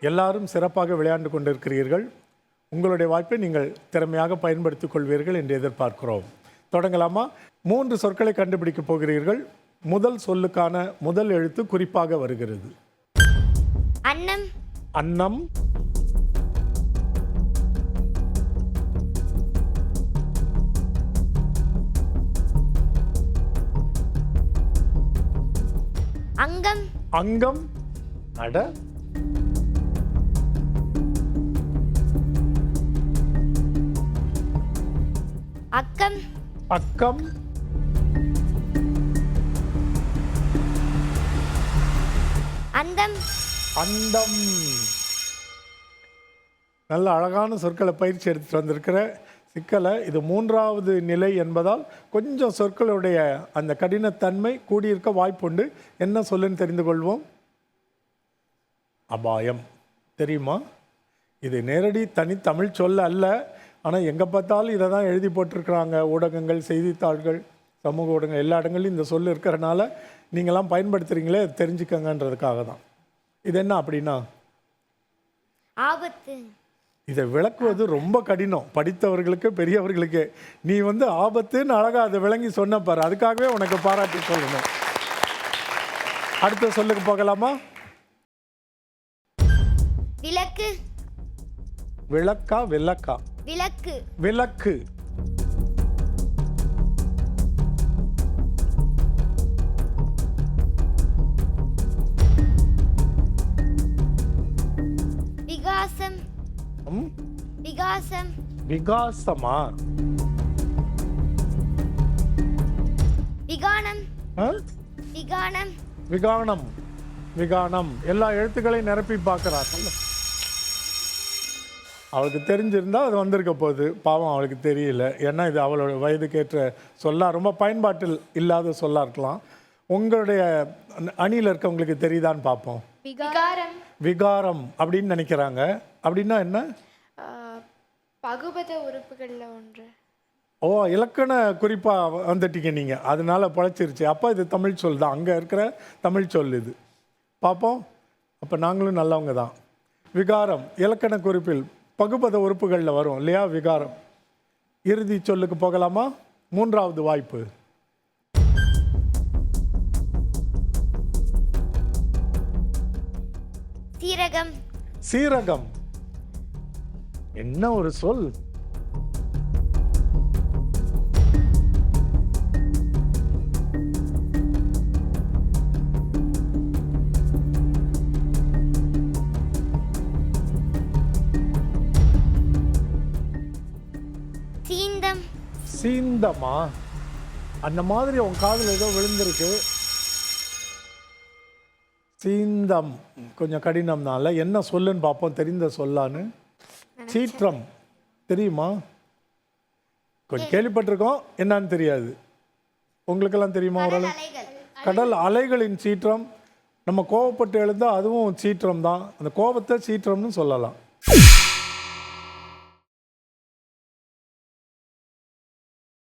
எல்லாரும் சிறப்பாக விளையாண்டு கொண்டிருக்கிறீர்கள். உங்களுடைய வாய்ப்பை நீங்கள் திறமையாக பயன்படுத்திக் கொள்வீர்கள் என்று எதிர்பார்க்கிறோம். தொடங்கலாமா? மூன்று சொற்களை கண்டுபிடிக்கப் போகிறீர்கள். முதல் சொல்லுக்கான முதல் எழுத்து குறிப்பாக வருகிறது. அன்னம். அன்னம். அங்கம். அங்கம். அட. அக்கம். அக்கம். அந்தம் அண்டம். நல்ல அழகான சொற்களை பயிற்சி எடுத்துட்டு வந்திருக்கிற சிக்கலை இது மூன்றாவது நிலை என்பதால் கொஞ்சம் சொற்களுடைய அந்த கடினத்தன்மை கூடியிருக்க வாய்ப்புண்டு. என்ன சொல்லுன்னு தெரிந்து கொள்வோம். அபாயம். தெரியுமா? இது நேரடி தனித்தமிழ் சொல்ல அல்ல. ஆனால் எங்கே பார்த்தாலும் இதை தான் எழுதி போட்டிருக்கிறாங்க. ஊடகங்கள் செய்தித்தாள்கள் சமூக ஊடகங்கள் எல்லா இடங்கள்லையும் இந்த சொல் இருக்கிறனால நீங்களாம் பயன்படுத்துகிறீங்களே தெரிஞ்சுக்கங்கன்றதுக்காக தான். இது என்ன அப்படின்னா? ஆபத்து. இதை விளக்குவது ரொம்ப கடினம். படித்தவர்களுக்கு பெரியவர்களுக்கு. நீ வந்து ஆபத்துன்னு அழகாக அதை விளங்கி சொன்ன பாரு. அதுக்காகவே உனக்கு பாராட்டி சொல்லணும். அடுத்த சொல்லுக்கு போகலாமா? விளக்கு. விளக்கா விளக்கா? விளக்கு. விளக்கு. விகாசம். விகாசம். விகாசமா? விகானம்? விகானம். விகானம். விகானம். எல்லா எழுத்துக்களையும் நிரப்பி பார்க்குறாள் அவளுக்கு தெரிஞ்சிருந்தா அது வந்திருக்க போகுது. பாவம் அவளுக்கு தெரியல. ஏன்னா இது அவளோட வயதுக்கேற்ற சொல்லா ரொம்ப பயன்பாட்டில் இல்லாத சொல்லா இருக்கலாம். உங்களுடைய அணி- அணியில் இருக்கவங்களுக்கு தெரியுதான்னு பார்ப்போம். விகாரம். விகாரம் அப்படின்னு நினைக்கிறாங்க. அப்படின்னா என்ன? பகுபத உறுப்புகளில் ஒன்று. ஓ இலக்கண குறிப்பாக வந்துட்டீங்க நீங்கள் அதனால பழச்சிருச்சு. அப்போ இது தமிழ் சொல் தான். அங்கே இருக்கிற தமிழ் சொல் இது. பார்ப்போம். அப்போ நாங்களும் நல்லவங்க தான். விகாரம் இலக்கண குறிப்பில் பகுபத உறுப்புகளில் வரும் இல்லையா? விகாரம். இறுதி சொல்லுக்கு போகலாமா? மூன்றாவது வாய்ப்பு. சீரகம். சீரகம். என்ன ஒரு சொல்? சீந்தமா அந்த மாதிரி உன் காதில் ஏதோ விழுந்திருக்கு. சீந்தம். கொஞ்சம் கடினம்னால என்ன சொல்லுன்னு பார்ப்போம். தெரிந்த சொல்லான்னு. சீற்றம். தெரியுமா? கொஞ்சம் கேள்விப்பட்டிருக்கோம். என்னன்னு தெரியாது. உங்களுக்கெல்லாம் தெரியுமா ஓரளவு? கடல் அலைகளின் சீற்றம். நம்ம கோவப்பட்டு எழுந்தா அதுவும் சீற்றம் தான். அந்த கோபத்தை சீற்றம்னு சொல்லலாம்.